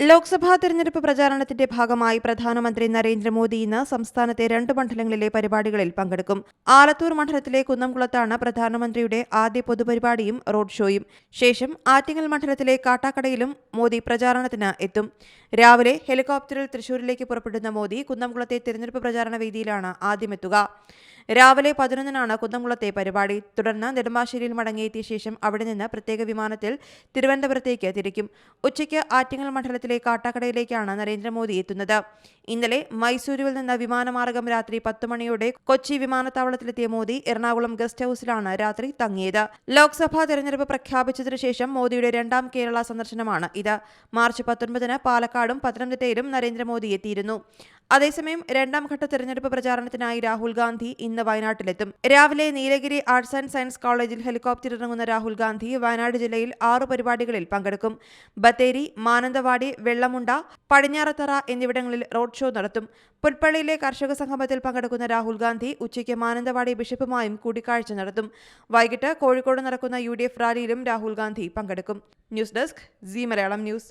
ലോക്സഭാ തെരഞ്ഞെടുപ്പ് പ്രചാരണത്തിന്റെ ഭാഗമായി പ്രധാനമന്ത്രി നരേന്ദ്രമോദി ഇന്ന് സംസ്ഥാനത്തെ രണ്ട് മണ്ഡലങ്ങളിലെ പരിപാടികളിൽ പങ്കെടുക്കും. ആലത്തൂർ മണ്ഡലത്തിലെ കുന്നംകുളത്താണ് പ്രധാനമന്ത്രിയുടെ ആദ്യ പൊതുപരിപാടിയും റോഡ് ഷോയും. ശേഷം ആറ്റിങ്ങൽ മണ്ഡലത്തിലെ കാട്ടാക്കടയിലും മോദി പ്രചാരണത്തിന് എത്തും. രാവിലെ ഹെലികോപ്റ്ററിൽ തൃശൂരിലേക്ക് പുറപ്പെടുന്ന മോദി കുന്നംകുളത്തെ തെരഞ്ഞെടുപ്പ് പ്രചാരണ വേദിയിലാണ് ആദ്യമെത്തുക. രാവിലെ പതിനൊന്നിനാണ് കുന്നംകുളത്തെ പരിപാടി. തുടർന്ന് നെടുമ്പാശ്ശേരിയിൽ മടങ്ങിയെത്തിയ ശേഷം അവിടെ നിന്ന് പ്രത്യേക വിമാനത്തിൽ തിരുവനന്തപുരത്തേക്ക് തിരിക്കും. ഉച്ചയ്ക്ക് ആറ്റിങ്ങൽ മണ്ഡലത്തിലെ കാട്ടാക്കടയിലേക്കാണ് നരേന്ദ്രമോദി എത്തുന്നത്. ഇന്നലെ മൈസൂരുവിൽ നിന്ന് വിമാനമാർഗം രാത്രി പത്ത് മണിയോടെ കൊച്ചി വിമാനത്താവളത്തിലെത്തിയ മോദി എറണാകുളം ഗസ്റ്റ് ഹൌസിലാണ് രാത്രി തങ്ങിയത്. ലോക്സഭാ തെരഞ്ഞെടുപ്പ് പ്രഖ്യാപിച്ചതിനു ശേഷം മോദിയുടെ രണ്ടാം കേരള സന്ദർശനമാണ് ഇത്. മാർച്ച് പത്തൊൻപതിന് പാലക്കാടും പത്തനംതിട്ടയിലും നരേന്ദ്രമോദി എത്തിയിരുന്നു. അതേസമയം രണ്ടാം ഘട്ട തെരഞ്ഞെടുപ്പ് പ്രചാരണത്തിനായി രാഹുൽ ഗാന്ധി ഇന്ന് വയനാട്ടിലെത്തും. രാവിലെ നീലഗിരി ആർട്സ് ആൻഡ് സയൻസ് കോളേജിൽ ഹെലികോപ്റ്റർ ഇറങ്ങുന്ന രാഹുൽ ഗാന്ധി വയനാട് ജില്ലയിൽ ആറു പരിപാടികളിൽ പങ്കെടുക്കും. ബത്തേരി മാനന്തവാടി വെള്ളമുണ്ട പടിഞ്ഞാറത്തറ എന്നിവിടങ്ങളിൽ റോഡ് ഷോ നടത്തും. പുൽപ്പള്ളിയിലെ കർഷക സംഗമത്തിൽ പങ്കെടുക്കുന്ന രാഹുൽ ഗാന്ധി ഉച്ചയ്ക്ക് മാനന്തവാടി ബിഷപ്പുമായും കൂടിക്കാഴ്ച നടത്തും. വൈകിട്ട് കോഴിക്കോട് നടക്കുന്ന യു റാലിയിലും രാഹുൽ ഗാന്ധി പങ്കെടുക്കും. News desk C Malayalam news.